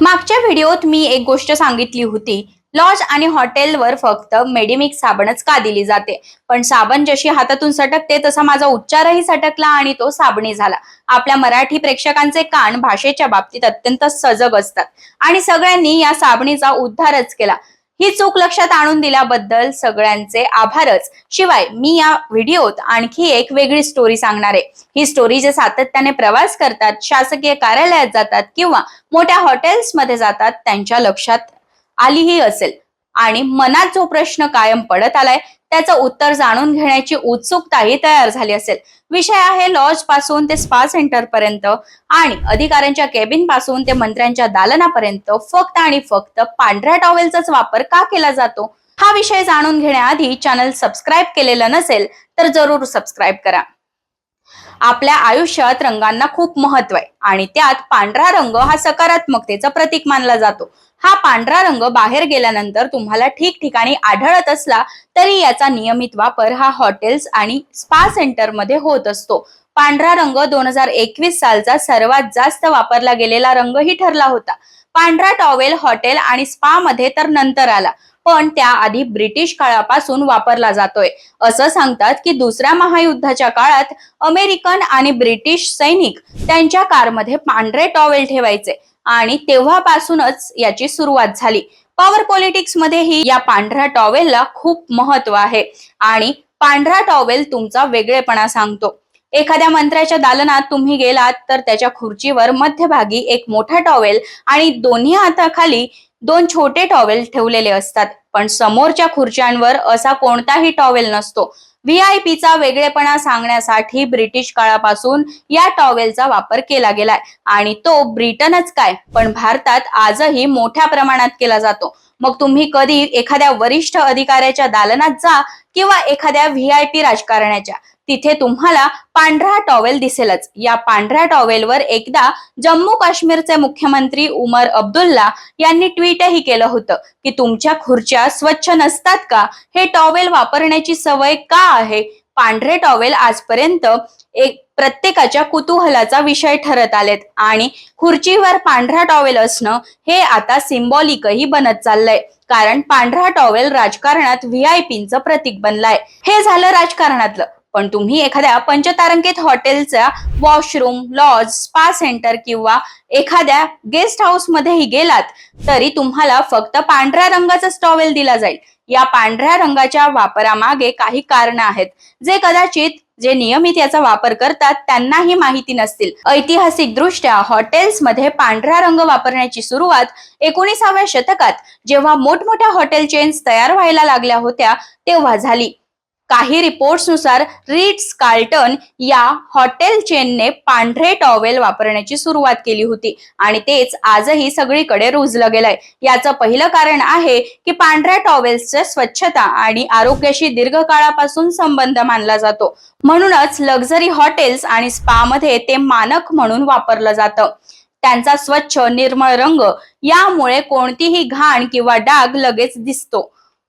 मागच्या व्हिडिओत मी एक गोष्ट सांगितली होती. लॉज आणि हॉटेलवर फक्त मेडिमिक्स साबणच का दिली जाते? पण साबण जशी हातातून सटकते तसा माझा उच्चारही सटकला आणि तो साबणी झाला. आपल्या मराठी प्रेक्षकांचे कान भाषेच्या बाबतीत अत्यंत सजग असतात. आणि सगळ्यांनी या साबणीचा उद्धारच केला. ही चूक लक्षात आणून दिल्याबद्दल सगळ्यांचे आभारच. शिवाय मी या व्हिडिओत आणखी एक वेगळी स्टोरी सांगणार आहे. ही स्टोरी जे सातत्याने प्रवास करतात शासकीय कार्यालयात जातात किंवा मोठ्या हॉटेल्समध्ये जातात त्यांच्या लक्षात आलीही असेल. आणि मनात जो प्रश्न कायम पडत आलाय त्याचं उत्तर जाणून घेण्याची उत्सुकताही तयार झाली असेल. विषय आहे लॉजपासून ते स्पा सेंटर पर्यंत आणि अधिकाऱ्यांच्या केबिनपासून ते मंत्र्यांच्या दालनापर्यंत फक्त आणि फक्त पांढऱ्या टॉवेलचाच वापर का केला जातो? हा विषय जाणून घेण्याआधी चॅनल सबस्क्राईब केलेलं नसेल तर जरूर सबस्क्राईब करा. आपल्या आयुष्यात रंगांना खूप महत्त्व आहे आणि त्यात पांढरा रंग हा सकारात्मकतेचं प्रतीक मानला जातो. हा पांढरा रंग बाहेर गेल्यानंतर तुम्हाला ठिकठिकाणी आढळत असला तरी याचा नियमित वापर हा हॉटेल्स आणि स्पा सेंटरमध्ये होत असतो. पांढरा रंग दोन हजार एकवीस सालचा सर्वात जास्त वापरला गेलेला रंगही ठरला होता. पांढरा टॉवेल हॉटेल आणि स्पा मध्ये तर नंतर आला पण त्याआधी ब्रिटिश काळापासून वापरला जातोय. असं सांगतात की दुसऱ्या महायुद्धाच्या काळात अमेरिकन आणि ब्रिटिश सैनिक त्यांच्या कारमध्ये पांढरे टॉवेल ठेवायचे. आणि तेव्हापासूनच याची सुरुवात झाली. पॉवर पॉलिटिक्स मध्येही या पांढऱ्या टॉवेलला खूप महत्त्व आहे. आणि पांढरा टॉवेल तुमचा वेगळेपणा सांगतो. एखाद्या मंत्र्याच्या दालनात तुम्ही गेलात तर त्याच्या खुर्चीवर मध्यभागी एक मोठा टॉवेल आणि दोन्ही हाताखाली दोन छोटे टॉवेल ठेवलेले असतात. पण समोरच्या खुर्च्यांवर असा कोणताही टॉवेल नसतो. व्हीआयपी चा वेगळेपणा सांगण्यासाठी ब्रिटिश काळापासून या टॉवेलचा वापर केला गेलाय. आणि तो ब्रिटनच काय? पण भारतात आजही मोठ्या प्रमाणात केला जातो. मग तुम्ही कधी एखाद्या वरिष्ठ अधिकाऱ्याच्या दालनात जा किंवा एखाद्या व्हीआयपी राजकारण्याच्या. तिथे तुम्हाला पांढरा टॉवेल दिसेलच. या पांढऱ्या टॉवेलवर एकदा जम्मू काश्मीरचे मुख्यमंत्री उमर अब्दुल्ला यांनी ट्विटही केलं होतं की तुमच्या खुर्च्या स्वच्छ नसतात का? हे टॉवेल वापरण्याची सवय का आहे? पांढरे टॉवेल आजपर्यंत एक प्रत्येकाच्या कुतूहलाचा विषय ठरत आलेत. आणि खुर्चीवर पांढरा टॉवेल असणं हे आता सिम्बॉलिकही बनत चाललंय. कारण पांढरा टॉवेल राजकारणात व्हीआयपींचं प्रतीक बनलाय. हे झालं राजकारणातलं. पण तुम्ही एखाद्या पंचतारंकित हॉटेलचा वॉशरूम लॉज स्पा सेंटर किंवा एखाद्या गेस्ट हाऊस मध्येही गेलात तरी तुम्हाला फक्त पांढऱ्या रंगाचाच टॉवेल दिला जाईल. या पांढऱ्या रंगाच्या वापरामागे काही कारण आहेत. जे कदाचित जे नियमित याचा वापर करतात त्यांनाही माहिती नसतील. ऐतिहासिक दृष्ट्या हॉटेल्समध्ये पांढरा रंग वापरण्याची सुरुवात एकोणीसाव्या शतकात जेव्हा मोठमोठ्या हॉटेल चेन्स तयार व्हायला लागल्या होत्या तेव्हा झाली. काही रिपोर्ट्सनुसार रिट्स कार्ल्टन या हॉटेल चेनने पांढरे टॉवेल वापरण्याची सुरुवात केली होती. आणि तेच आजही सगळीकडे रुजलं गेलंय. याचं पहिलं कारण आहे की पांढऱ्या टॉवेल्सच्या स्वच्छता आणि आरोग्याशी दीर्घकाळापासून संबंध मानला जातो. म्हणूनच लक्झरी हॉटेल्स आणि स्पा मध्ये ते मानक म्हणून वापरलं जातं. त्यांचा स्वच्छ निर्मळ रंग यामुळे कोणतीही घाण किंवा डाग लगेच दिसतो.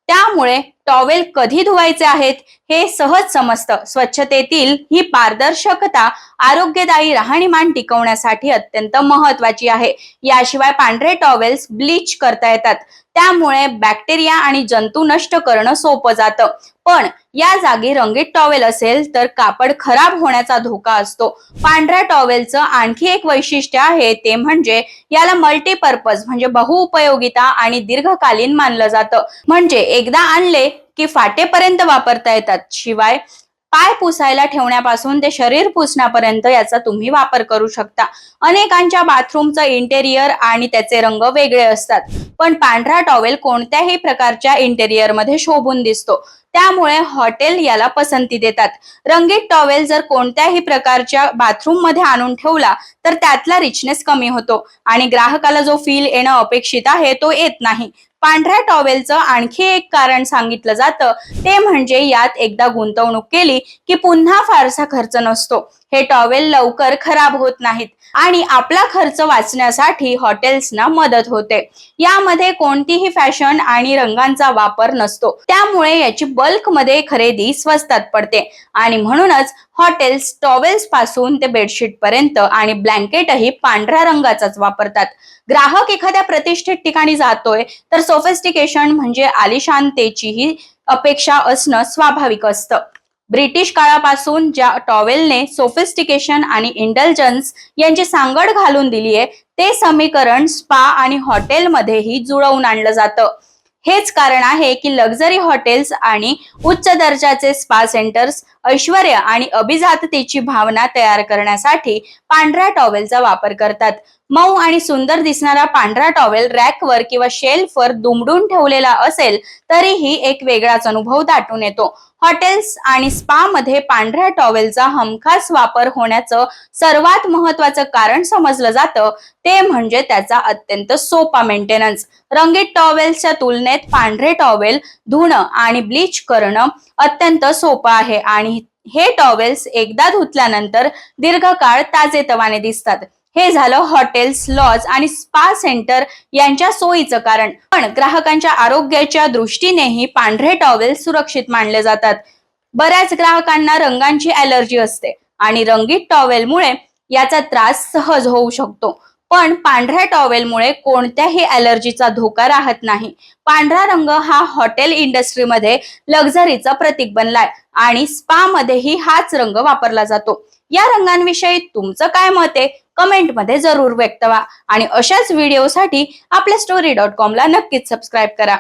त्यामुळे टॉवेल कधी धुवायचे आहेत हे सहज समजतं. स्वच्छतेतील ही पारदर्शकता आरोग्यदायी राहणीमान टिकवण्यासाठी अत्यंत महत्वाची आहे. याशिवाय पांढरे टॉवेल्स ब्लीच करता येतात. त्यामुळे बॅक्टेरिया आणि जंतू नष्ट करणं सोपं जातं. पण या जागी रंगीत टॉवेल असेल तर कापड खराब होण्याचा धोका असतो. पांढऱ्या टॉवेलचं आणखी एक वैशिष्ट्य आहे ते म्हणजे याला मल्टीपर्पज म्हणजे बहुउपयोगिता आणि दीर्घकालीन मानलं जातं. म्हणजे एकदा आणले की फाटेपर्यंत वापरता येतात. शिवाय पाय पुसायला ठेवण्यापासून ते शरीर पुसण्यापर्यंत याचा तुम्ही वापर करू शकता. अनेकांच्या बाथरूमचं इंटेरियर आणि त्याचे रंग वेगळे असतात. पण पांढरा टॉवेल कोणत्याही प्रकारच्या इंटेरियरमध्ये शोभून दिसतो. त्यामुळे हॉटेल याला पसंती देतात. रंगीत टॉवेल जर कोणत्याही प्रकारच्या बाथरूममध्ये आणून ठेवला तर त्यातला रिचनेस कमी होतो आणि ग्राहकाला जो फील येणं अपेक्षित आहे तो येत नाही. पांढऱ्या टॉवेलचं आणखी एक कारण सांगितलं जातं ते म्हणजे यात एकदा गुंतवणूक केली की पुन्हा फारसा खर्च नसतो. हे टॉवेल लवकर खराब होत नाहीत. आणि आपला खर्च वाचण्यासाठी हॉटेल्सना मदत होते. यामध्ये कोणतीही फॅशन आणि रंगांचा वापर नसतो. त्यामुळे याची बल्कमध्ये खरेदी स्वस्तात पडते. आणि म्हणूनच हॉटेल्स टॉवेल्सपासून ते बेडशीट पर्यंत आणि ब्लँकेटही पांढऱ्या रंगाचाच वापरतात. ग्राहक एखाद्या प्रतिष्ठित ठिकाणी जातोय तर सोफेस्टिकेशन म्हणजे आलिशानतेचीही अपेक्षा असणं स्वाभाविक असतं. ब्रिटिश काळापासून ज्या टॉवेलने सोफिस्टिकेशन आणि इंटेलिजन्स यांची सांगड घालून दिली आहे ते समीकरण स्पा आणि हॉटेलमध्येही जुळवून आणलं जातं. हेच कारण आहे की लक्झरी हॉटेल्स आणि उच्च दर्जाचे स्पा सेंटर्स ऐश्वर्य आणि अभिजाततेची भावना तयार करण्यासाठी पांढऱ्या टॉवेलचा वापर करतात. मऊ आणि सुंदर दिसणारा पांढरा टॉवेल रॅकवर किंवा शेल्फवर दुमडून ठेवलेला असेल तरीही एक वेगळाच अनुभव दाटून येतो. हॉटेल्स आणि स्पा मध्ये पांढऱ्या टॉवेलचा हमखास वापर होण्याचं सर्वात महत्वाचं कारण समजलं जातं. ते म्हणजे त्याचा अत्यंत सोपा मेंटेनन्स रंगीत टॉवेल्सच्या तुलनेत पांढरे टॉवेल धुणं आणि ब्लीच करणं अत्यंत सोपं आहे आणि हे टॉवेल्स एकदा धुतल्यानंतर दीर्घकाळ ताजेतवाने दिसतात. हे झालं हॉटेल्स लॉज आणि स्पा सेंटर यांच्या सोयीचं कारण. पण ग्राहकांच्या आरोग्याच्या दृष्टीनेही पांढरे टॉवेल सुरक्षित मानले जातात. बऱ्याच ग्राहकांना रंगांची अलर्जी असते आणि रंगीत टॉवेलमुळे याचा त्रास सहज होऊ शकतो. पण पांढऱ्या टॉवेलमुळे कोणत्याही अलर्जीचा धोका राहत नाही. पांढरा रंग हा हॉटेल इंडस्ट्रीमध्ये लक्झरीचा प्रतीक बनलाय आणि स्पा मध्येही हाच रंग वापरला जातो. या रंगांविषयी तुमचं काय मत आहे? कमेंटमध्ये जरूर व्यक्त व्हा. आणि अशाच व्हिडिओसाठी आपल्या स्टोरी डॉट कॉमला नक्कीच सबस्क्राईब करा.